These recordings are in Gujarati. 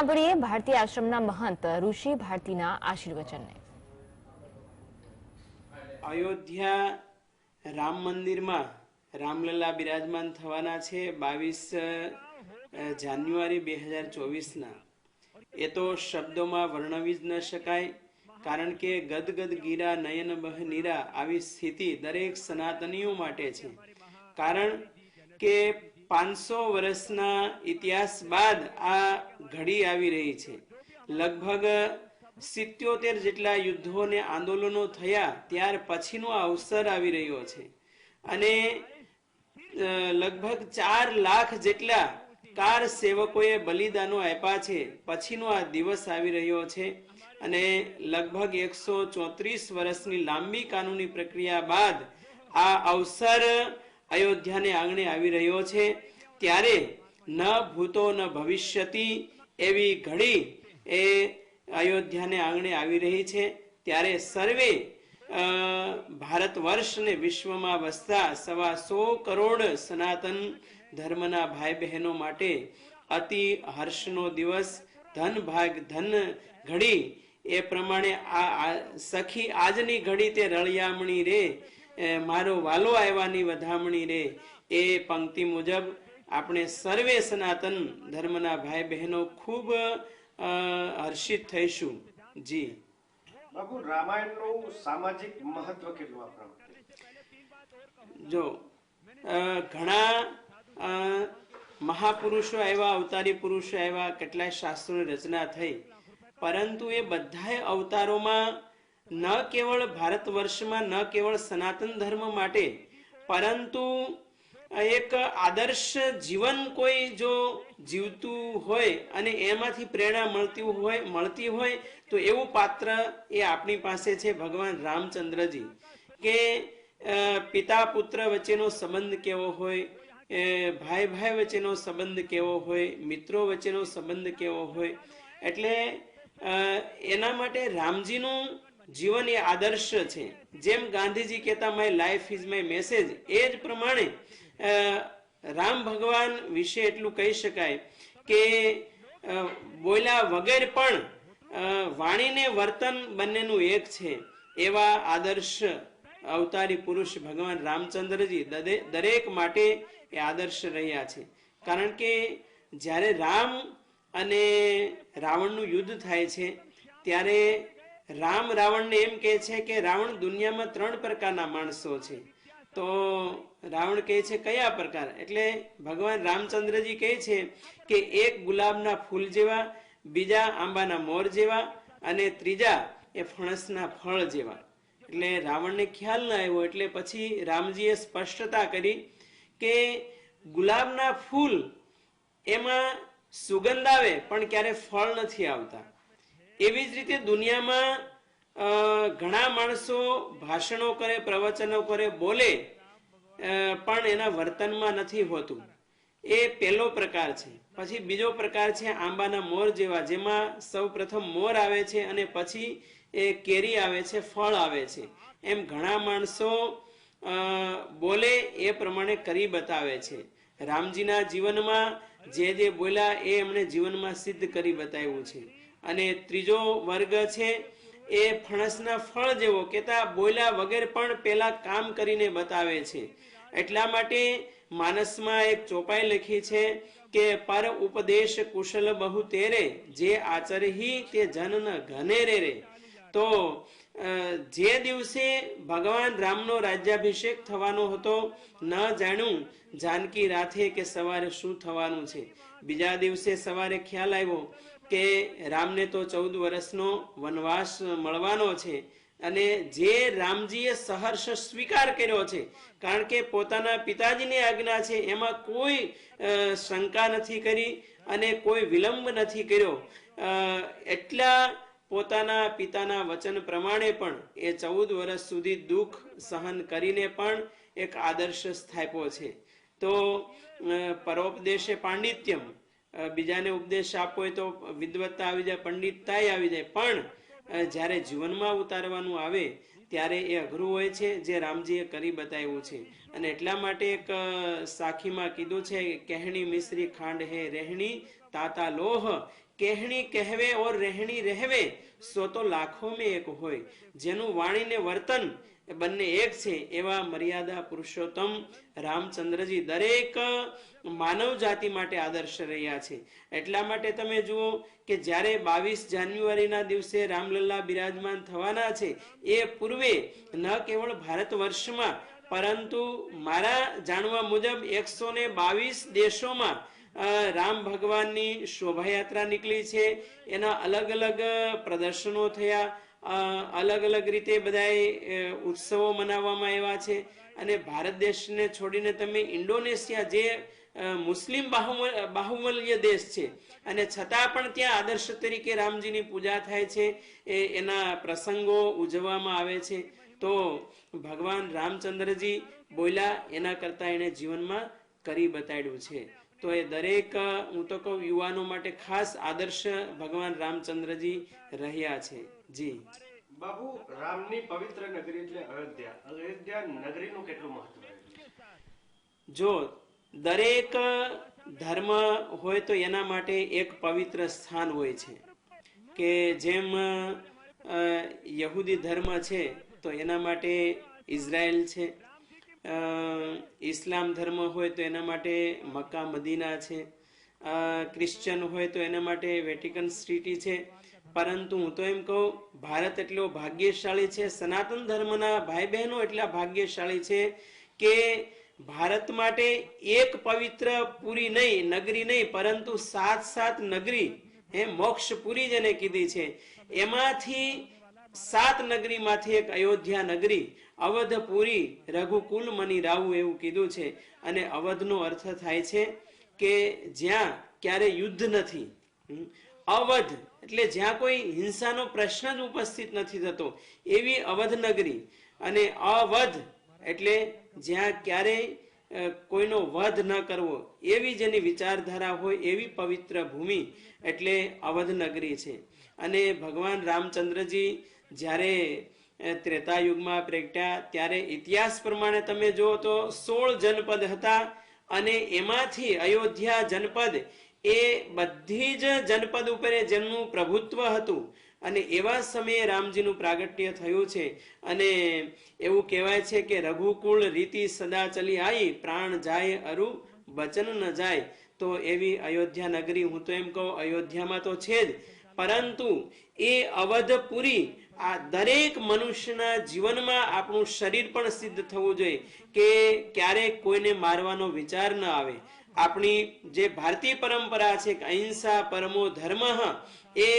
સાંભળીએ ભારતીય આશ્રમના મહંત ઋષિ ભારતીના આશીર્વચનને. અયોધ્યા રામ મંદિરમાં રામલલા બિરાજમાન થવાના છે બાવીસ જાન્યુઆરી બે હજાર ચોવીસના. એ તો શબ્દોમાં વર્ણવી જ ન શકાય, કારણ કે ગદગદ ગીરા, નયન બહ નીરા આવી સ્થિતિ દરેક સનાતનીઓ માટે છે. કારણ કે પાંચસો વર્ષના ઇતિહાસ બાદ આ ઘડી આવી રહી છે. લગભગ સિત્યોતેર જેટલા યુદ્ધો અને આંદોલનો થયા ત્યાર પછીનો આ અવસર આવી રહ્યો છે. અને લગભગ ચાર લાખ જેટલા કાર સેવકોએ બલિદાનો આપ્યા છે. પછીનો આ દિવસ આવી રહ્યો છે અને લગભગ એકસો ચોત્રીસ વર્ષની લાંબી કાનૂની પ્રક્રિયા બાદ આ અવસર અયોધ્યાને આંગણે આવી રહ્યો છે. ત્યારે ન ભૂતો ન ભવિષ્યતી એવી ઘડી એ અયોધ્યાને આંગણે આવી રહી છે. ત્યારે સર્વે ભારત વર્ષને વિશ્વમાં વસતા સવા સો કરોડ સનાતન ધર્મના ભાઈ બહેનો માટે અતિ હર્ષનો દિવસ, ધન ભાગ, ધન ઘડી એ પ્રમાણે આ સખી આજની ઘડી તે રળિયામણી રે મારો વાલો આવ્યાની વધામણી રે, એ પંક્તિ મુજબ આપણે સર્વે સનાતન ધર્મના ભાઈ બહેનો ખૂબ હર્ષિત થઈશું. જી. બાબુ રામાયણનું સામાજિક મહત્વ કેટલું આપણા જો ઘણા મહાપુરુષો આવ્યા અવતારી પુરુષો આવ્યા કેટલાય શાસ્ત્રોની રચના થઈ. પરંતુ એ બધાય અવતારોમાં ન કેવળ ભારત વર્ષમાં ન કેવળ સનાતન ધર્મ માટે પરંતુ એક આદર્શ જીવન કોઈ જો જીવતું હોય અને એમાંથી પ્રેરણા મળતી હોય મળતી હોય, તો એવું પાત્ર એ આપણી પાસે છે ભગવાન રામચંદ્રજી. કે પિતા પુત્ર વચ્ચેનો સંબંધ કેવો હોય ભાઈ ભાઈ વચ્ચેનો સંબંધ કેવો હોય, મિત્રો વચ્ચેનો સંબંધ કેવો હોય, એટલે એના માટે રામજીનું જીવન એ આદર્શ છે. જેમ ગાંધીજી કહેતા my life is my message એ જ પ્રમાણે રામ ભગવાન વિશે એટલું કહી શકાય કે બોલ્યા વગર પણ વાણીને વર્તન બંનેનું એક છે. એવા આદર્શ અવતારી પુરુષ ભગવાન રામચંદ્રજી દરેક માટે એ આદર્શ રહ્યા છે. કારણ કે, જ્યારે રામ અને રાવણનું યુદ્ધ થાય છે, ત્યારે રામ રાવણને એમ કહે છે કે રાવણ દુનિયામાં ત્રણ પ્રકારના માણસો છે. તો રાવણ કહે છે કયા પ્રકાર? એટલે ભગવાન રામચંદ્રજી કહે છે કે એક ગુલાબના ફૂલ જેવા, બીજા આંબાના મોર જેવા અને ત્રીજા એ ફણસના ફળ જેવા. એટલે રાવણને ખ્યાલ ન આવ્યો, એટલે પછી રામજીએ સ્પષ્ટતા કરી કે ગુલાબના ફૂલ એમાં સુગંધ આવે, પણ ક્યારે ફળ નથી આવતા. એવી જ રીતે દુનિયામાં ઘણા માણસો ભાષણો કરે, પ્રવચનો કરે, બોલે પણ એના વર્તનમાં નથી હોતું. એ પહેલો પ્રકાર છે. પછી બીજો પ્રકાર છે આંબાના મોર જેવા, જેમાં સૌ પ્રથમ મોર આવે છે અને પછી એ કેરી આવે છે, ફળ આવે છે. એમ ઘણા માણસો બોલે એ પ્રમાણે કરી બતાવે છે. રામજીના જીવનમાં જે જે બોલ્યા એ એમણે જીવનમાં સિદ્ધ કરી બતાવ્યું છે. અને ત્રીજો વર્ગ છે એ ફણસના ફળ જેવો કેતા બોયલા વગેરે પણ પેલા કામ કરીને બતાવે છે. એટલા માટે માનસમાં એક ચોપાઈ લખી છે કે, પર ઉપદેશ કુશલ બહુ તેરે, જે આચરહી તે જન ન ઘને રે તો જે દિવસે ભગવાન રામનો રાજ્યાભિષેક થવાનો હતો, ન જાણ્યું જાનકી રાથે કે સવારે શું થવાનું છે. બીજા દિવસે સવારે ખ્યાલ આવ્યો કે રામને તો ચૌદ વર્ષનો વનવાસ મળવાનો છે અને જે રામજીએ સહર્ષ સ્વીકાર કર્યો છે, કારણ કે પોતાના પિતાજીની આજ્ઞા છે, એમાં કોઈ શંકા નથી કરી અને કોઈ વિલંબ નથી કર્યો. એટલા પોતાના પિતાના વચન પ્રમાણે પણ એ ચૌદ વર્ષ સુધી દુઃખ સહન કરીને પણ એક આદર્શ સ્થાપ્યો છે. તો પરોપદેશે પાંડિત્યમ બીજાને ઉપદેશ આપો તો વિદવત્તા આવી જાય પંડિતતાય આવી જાય. પણ જ્યારે જીવનમાં ઉતારવાનું આવે, ત્યારે એ અઘરું હોય છે, જે રામજીએ કરી બતાવ્યું છે. અને એટલા માટે એક સાખીમાં કીધું છે, કહેણી મિશ્રી ખાંડ હે રહેણી, તાતા લોહ. કહેણી કહેવે ઓર રહેણી રહેવે, સો તો લાખો મેં એક હોય. જેનું વાણીને વર્તન બંને એક છે એવા મર્યાદા પુરુષોત્તમ રામચંદ્રજી દરેક માનવ જાતિ માટે આદર્શ રહ્યા છે. એટલા માટે તમે જુઓ કે જ્યારે બાવીસ જાન્યુઆરીના દિવસે રામલલ્લા બિરાજમાન થવાના છે, એ પૂર્વે ન કેવળ ભારત વર્ષમાં પરંતુ મારા જાણવા મુજબ એકસો ને બાવીસ દેશોમાં રામ ભગવાનની શોભાયાત્રા નીકળી છે. એના અલગ અલગ પ્રદર્શનો થયા. અલગ અલગ રીતે બધાએ ઉત્સવો મનાવવામાં આવ્યા છે. અને ભારત દેશને છોડીને તમે ઇન્ડોનેશિયા જે મુસ્લિમ બાહુમલ બાહુમલ્ય દેશ છે, અને છતાં પણ ત્યાં આદર્શ તરીકે રામજીની પૂજા થાય છે, એ એના પ્રસંગો ઉજવવામાં આવે છે. તો ભગવાન રામચંદ્રજી બોલ્યા, એના કરતા એને જીવનમાં કરી બતાડ્યું છે. તો એ દરેક હું તો કહું યુવાનો માટે ખાસ આદર્શ ભગવાન રામચંદ્રજી રહ્યા છે. જી. બાબુ રામની પવિત્ર નગરી એટલે અયોધ્યા. અયોધ્યા નગરીનું કેટલું મહત્વ જો દરેક ધર્મ હોય તો એના માટે એક પવિત્ર સ્થાન હોય છે. કે જેમ યહૂદી ધર્મ છે તો એના માટે ઇઝરાયલ છે ઇસ્લામ ધર્મ હોય તો એના માટે મક્કા, મદીના છે. ક્રિશ્ચન હોય તો એના માટે વેટિકન સિટી છે. પરંતુ હું તો એમ કહું, ભારત એટલો ભાગ્યશાળી છે, સનાતન ધર્મના ભાઈ બહેનો એટલા ભાગ્યશાળી છે કે ભારત માટે એક પવિત્ર પૂરી નહીં, નગરી નહીં, પરંતુ સાત સાત નગરી, હે મોક્ષપુરી જેને કીધી છે. એમાંથી સાત નગરીમાંથી એક અયોધ્યા નગરી, અવધપુરી, રઘુકુલ મની રાવું એવું કીધું છે. અને અવધનો અર્થ થાય છે કે જ્યાં ક્યારે યુદ્ધ નથી. અવધ એટલે જ્યાં કોઈ હિંસાનો પ્રશ્ન જ ઉપસ્થિત નથી થતો. એવી અવધ નગરી અને અવધ એટલે જ્યાં ક્યારેય કોઈનો વધ ન કરવો. એવી જેની વિચારધારા હોય એવી પવિત્ર ભૂમિ એટલે અવધ નગરી છે. અને ભગવાન રામચંદ્રજી જ્યારે ત્રેતા યુગમાં પ્રગટ્યા, ત્યારે ઇતિહાસ પ્રમાણે તમે જુઓ તો સોળ જનપદ હતા અને એમાંથી અયોધ્યા જનપદ એ બધી જ જનપદ ઉપર જેમનું પ્રભુત્વ હતું. અને એવા સમયે રામજીનું પ્રાગટ્ય થયું છે. અને એવું કહેવાય છે કે રઘુકુળ રીતિ સદા ચલી આવી પ્રાણ જાય અરુ, વચન ન જાય. તો એવી અયોધ્યા નગરી, હું તો એમ કહું, અયોધ્યામાં તો છે જ. પરંતુ એ અવધપુરી આ દરેક મનુષ્યના જીવનમાં આપણું શરીર પણ સિદ્ધ થવું જોઈએ કે ક્યારેક કોઈને મારવાનો વિચાર ન આવે. આપણી જે ભારતીય પરંપરા છે અહિંસા પરમો ધર્મ એ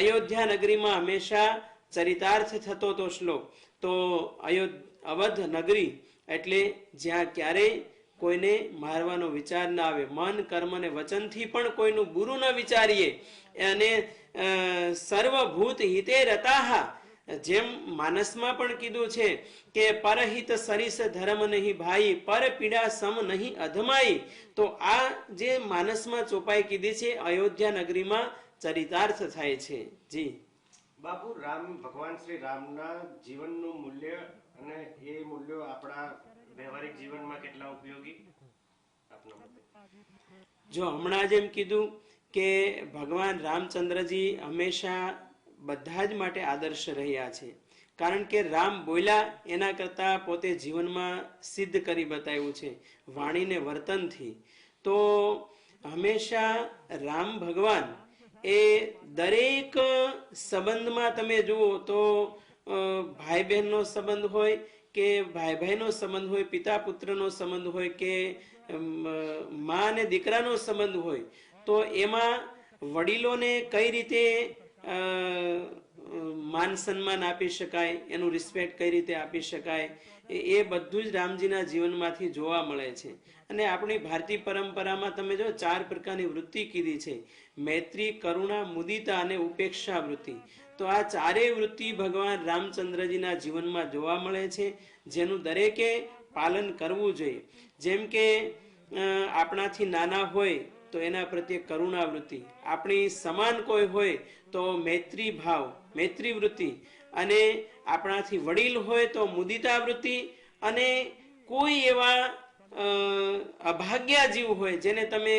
અયોધ્યા નગરીમાં હંમેશા ચરિતાર્થ થતો તો શ્લોક. તો અયોધ અવધ નગરી એટલે જ્યાં ક્યારેય કોઈને મારવાનો વિચાર ના આવે. મન, કર્મ અને વચનથી પણ કોઈનું બુરું ન વિચારીએ. અને સર્વભૂત હિતે રતાહા. જેમ માનસમાં પણ કીધું છે કે, પરહિત સરિસ ધર્મ નહીં ભાઈ, પર પીડા સમ નહીં અધમાઈ. તો આ જે માનસમાં ચોપાઈ કીધી છે, અયોધ્યા નગરીમાં ચરિતાર્થ થાય છે. જી. બાપુ, રામ, ભગવાન શ્રી રામના જીવનનું મૂલ્ય અને એ મૂલ્યો આપણા વ્યવહારિક જીવનમાં કેટલા ઉપયોગી? જો હમણાં જેમ કીધું કે ભગવાન રામચંદ્રજી હંમેશા બધા જ માટે આદર્શ રહ્યા છે. કારણ કે રામ બોલ્યા એના કરતાં પોતે જીવનમાં સિદ્ધ કરી બતાવ્યું છે, વાણીને વર્તનથી. તો હંમેશા રામ ભગવાન એ દરેક સંબંધમાં તમે જુઓ તો ભાઈ બહેનનો સંબંધ હોય કે ભાઈ ભાઈનો સંબંધ હોય પિતા પુત્રનો સંબંધ હોય કે મા અને દીકરાનો સંબંધ હોય, તો એમાં વડીલોને કઈ રીતે માન સન્માન આપી શકાય, એનું રિસ્પેક્ટ કઈ રીતે આપી શકાય, એ બધું જ રામજીના જીવનમાંથી જોવા મળે છે. અને આપણી ભારતીય પરંપરામાં તમે જો ચાર પ્રકારની વૃત્તિ કીધી છે. મૈત્રી, કરુણા, મુદિતા અને ઉપેક્ષા વૃત્તિ તો આ ચારેય વૃત્તિ ભગવાન રામચંદ્રજીના જીવનમાં જોવા મળે છે, જેનું દરેકે પાલન કરવું જોઈએ. જેમ કે આપણાથી નાના હોય તો એના પ્રત્યે કરુણા વૃત્તિ. આપણી સમાન કોઈ હોય તો મૈત્રી ભાવ, મૈત્રી વૃત્તિ. અને આપણાથી વડીલ હોય તો મુદિતા વૃત્તિ. અને કોઈ એવા અભાગ્યા જીવ હોય જેને તમે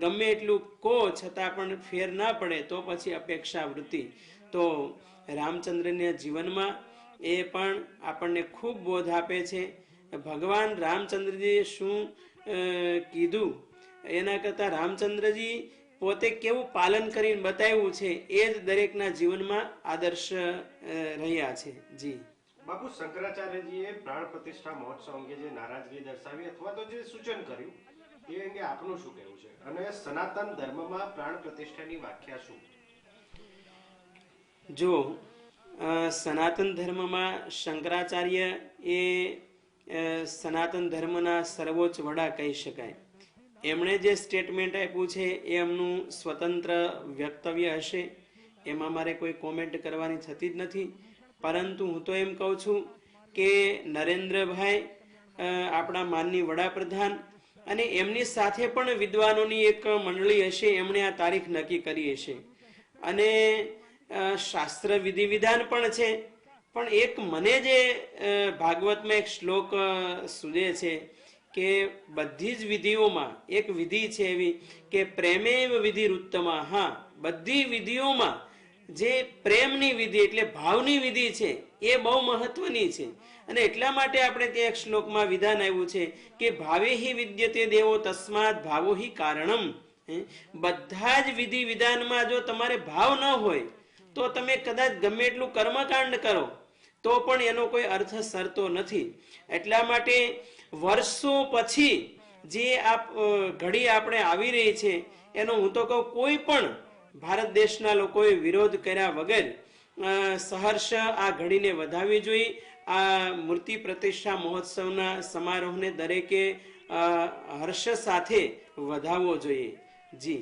ગમે એટલું કહો છતાં પણ ફેર ના પડે તો પછી અપેક્ષા વૃત્તિ. તો રામચંદ્રના જીવનમાં એ પણ આપણને ખૂબ બોધ આપે છે. ભગવાન રામચંદ્રજીએ શું કીધું? એના કરતાં રામચંદ્રજી પોતે કેવું પાલન કરીને બતાવ્યું છે એ જ દરેકના જીવનમાં આદર્શ રહ્યા છે. જી. બાપુ શંકરાચાર્યજીએ પ્રાણ પ્રતિષ્ઠા મહોત્સવ અંગે જે નારાજગી દર્શાવી અથવા તો જે સૂચન કર્યું એ અંગે આપનું શું કહેવું છે? અને સનાતન ધર્મમાં પ્રાણ પ્રતિષ્ઠાની વ્યાખ્યા શું? જો સનાતન ધર્મમાં શંકરાચાર્ય એ સનાતન ધર્મના સર્વોચ્ચ વડા કહી શકાય. એમણે જે સ્ટેટમેન્ટ આપ્યું છે એ એમનું સ્વતંત્ર વ્યક્તવ્ય હશે. એમાં મારે કોઈ કોમેન્ટ કરવાની થતી જ નથી. પરંતુ હું તો એમ કહું છું કે નરેન્દ્રભાઈ આપણા માનની વડાપ્રધાન અને એમની સાથે પણ વિદ્વાનોની એક મંડળી હશે, એમણે આ તારીખ નક્કી કરી હશે. અને શાસ્ત્ર વિધિ વિધાન પણ છે. પણ એક મને જે ભાગવતમાં એક શ્લોક સૂજે છે કે બધી જ વિધિઓમાં, એક વિધિ છે એવી કે પ્રેમે વિધિ વૃત્તમાં હા, બધી વિધિઓમાં જે પ્રેમની વિધિ એટલે ભાવની વિધિ છે એ બહુ મહત્વની છે. અને એટલા માટે આપણે ત્યાં એક શ્લોકમાં વિધાન આવ્યું છે કે ભાવે હિ વિદ્યતે દેવો તસ્માત ભાવો હિ કારણમ? બધા જ વિધિ વિધાનમાં જો તમારે ભાવ ન હોય, તો તમે કદાચ ગમે એટલું કર્મકાંડ કરો, તો પણ એનો કોઈ અર્થ સરતો નથી. એટલા માટે વર્ષો પછી જે આ ઘડી આપણે આવી રહી છે, એનો હું તો કહું કોઈ પણ ભારત દેશના લોકોએ વિરોધ કર્યા વગર સહર્ષ આ ઘડીને વધાવી જોઈએ. આ મૂર્તિ પ્રતિષ્ઠા મહોત્સવના સમારોહને દરેકે હર્ષ સાથે વધાવવો જોઈએ. જી.